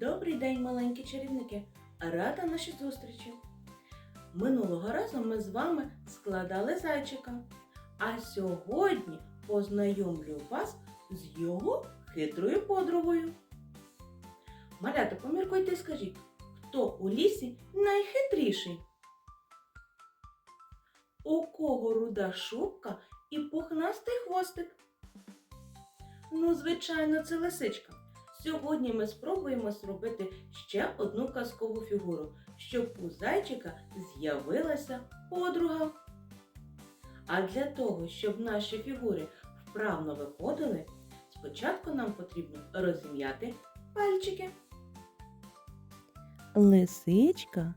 Добрий день, маленькі чарівники! Рада нашій зустрічі! Минулого разу ми з вами складали зайчика. А сьогодні познайомлю вас з його хитрою подругою. Малята, поміркуйте і скажіть, хто у лісі найхитріший? У кого руда шубка і пухнастий хвостик? Ну, звичайно, це лисичка. Сьогодні ми спробуємо зробити ще одну казкову фігуру, щоб у зайчика з'явилася подруга. А для того, щоб наші фігури вправно виходили, спочатку нам потрібно розім'яти пальчики. Лисичка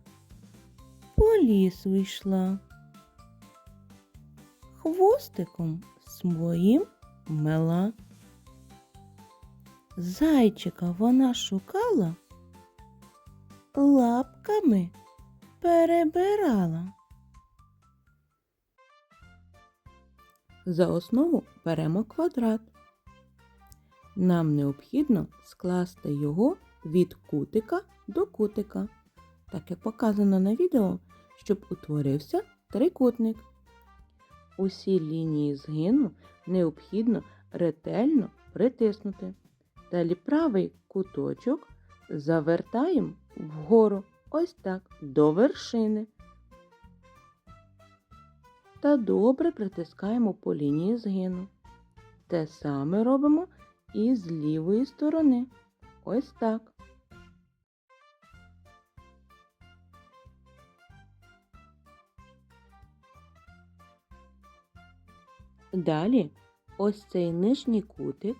по лісу йшла. Хвостиком своїм мела. Зайчика вона шукала, лапками перебирала. За основу беремо квадрат. Нам необхідно скласти його від кутика до кутика, так як показано на відео, щоб утворився трикутник. Усі лінії згину необхідно ретельно притиснути. Далі правий куточок завертаємо вгору, ось так, до вершини. Та добре притискаємо по лінії згину. Те саме робимо і з лівої сторони. Ось так. Далі ось цей нижній кутик.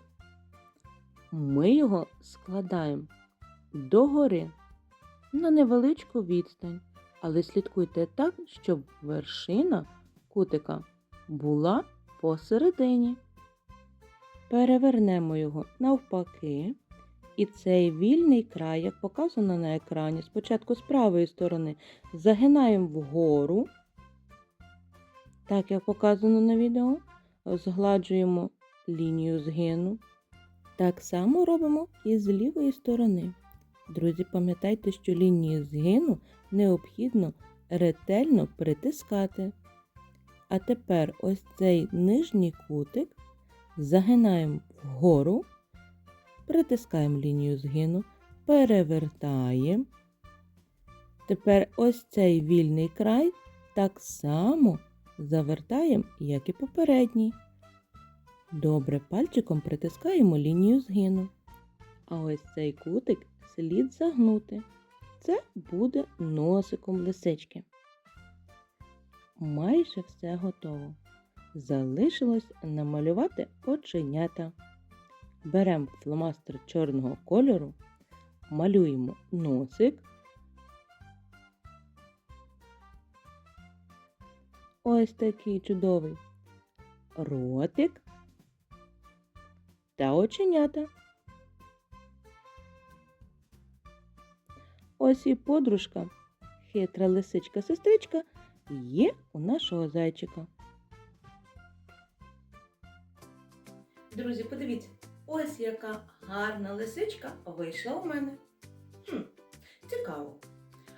Ми його складаємо догори на невеличку відстань, але слідкуйте так, щоб вершина кутика була посередині. Перевернемо його навпаки. І цей вільний край, як показано на екрані, спочатку з правої сторони загинаємо вгору, так як показано на відео, згладжуємо лінію згину. Так само робимо і з лівої сторони. Друзі, пам'ятайте, що лінію згину необхідно ретельно притискати. А тепер ось цей нижній кутик загинаємо вгору, притискаємо лінію згину, перевертаємо. Тепер ось цей вільний край так само завертаємо, як і попередній. Добре пальчиком притискаємо лінію згину. А ось цей кутик слід загнути. Це буде носиком лисички. Майже все готово. Залишилось намалювати оченята. Беремо фломастер чорного кольору, малюємо носик. Ось такий чудовий ротик та оченята. Ось і подружка, хитра лисичка-сестричка, є у нашого зайчика. Друзі, подивіться, ось яка гарна лисичка вийшла у мене. Хм, цікаво.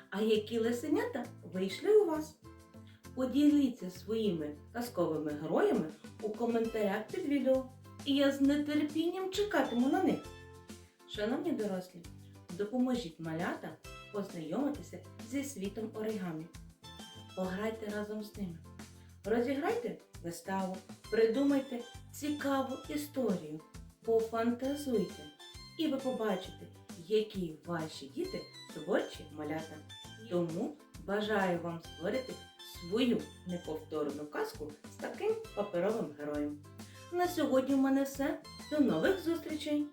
А які лисенята вийшли у вас? Поділіться своїми казковими героями у коментарях під відео. І я з нетерпінням чекатиму на них. Шановні дорослі, допоможіть малята познайомитися зі світом оригамі. Пограйте разом з ними. Розіграйте виставу, придумайте цікаву історію, пофантазуйте, і ви побачите, які ваші діти творчі малята. Тому бажаю вам створити свою неповторну казку з таким паперовим героєм. На сьогодні в мене все. До нових зустрічей!